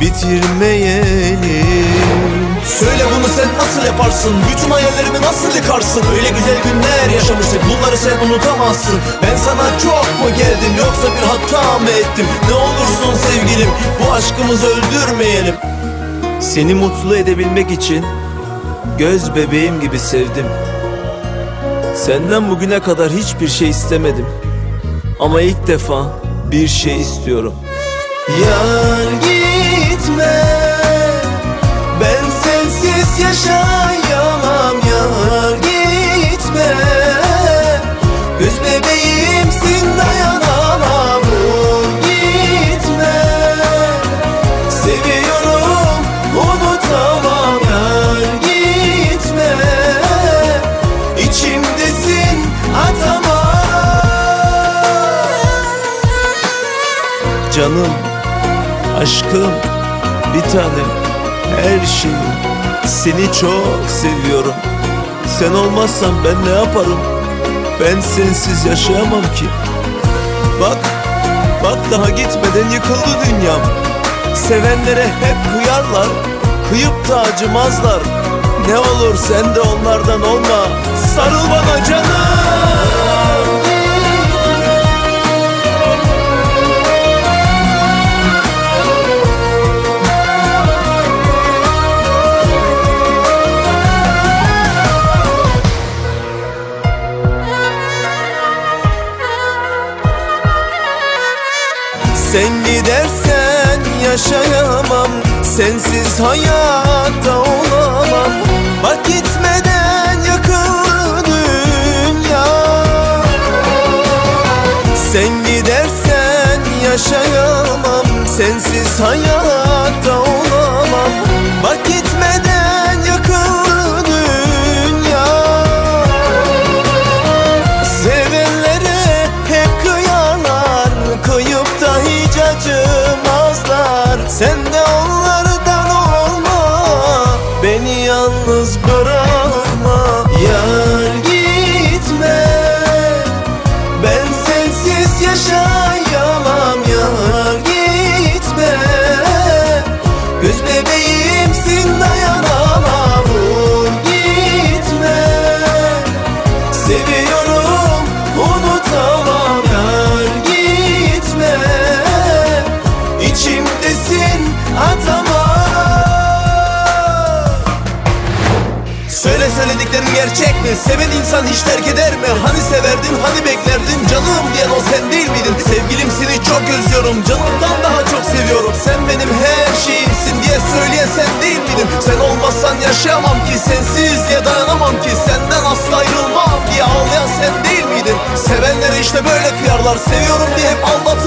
Bitirmeyelim. Söyle bunu sen nasıl yaparsın? Bütün hayallerimi nasıl yıkarsın? Öyle güzel günler yaşamıştık Bunları sen unutamazsın. Ben sana çok mu geldim Yoksa bir hata mı ettim? Ne olursun sevgilim Bu aşkımızı öldürmeyelim. Seni mutlu edebilmek için Göz bebeğim gibi sevdim. Senden bugüne kadar hiçbir şey istemedim. Ama ilk defa bir şey istiyorum. Yar gitme Ben sensiz yaşayamam Yar gitme. Göz bebeğimsin dayanamam gitme. Seviyorum unutamam Yar gitme. İçimdesin atamam Canım, aşkım, bir tanem, her şeyim Seni çok seviyorum. Sen olmazsan ben ne yaparım? Ben sensiz yaşayamam ki. Bak, bak daha gitmeden yıkıldı dünyam. Sevenlere hep kıyarlar Kıyıp da acımazlar. Ne olur sen de onlardan olma. Sarıl bana canım Sen gidersen yaşayamam Sensiz hayatta olamam. Bak gitmeden yakıldı dünya. Sen gidersen yaşayamam Sensiz hayatta yalnız bırakma. Yar gitme. Ben sensiz yaşayamam gerçek mi? Seven insan hiç terk eder mi? Hani severdin, hani beklerdin? Canım diyen o sen değil miydin? Sevgilim seni çok özlüyorum Canımdan daha çok seviyorum Sen benim her şeyimsin diye söyleyen sen değil miydin? Sen olmazsan yaşayamam ki Sensiz diye dayanamam ki Senden asla ayrılmam diye ağlayan sen değil miydin? Sevenlere işte böyle kıyarlar Seviyorum diye hep aldatırlar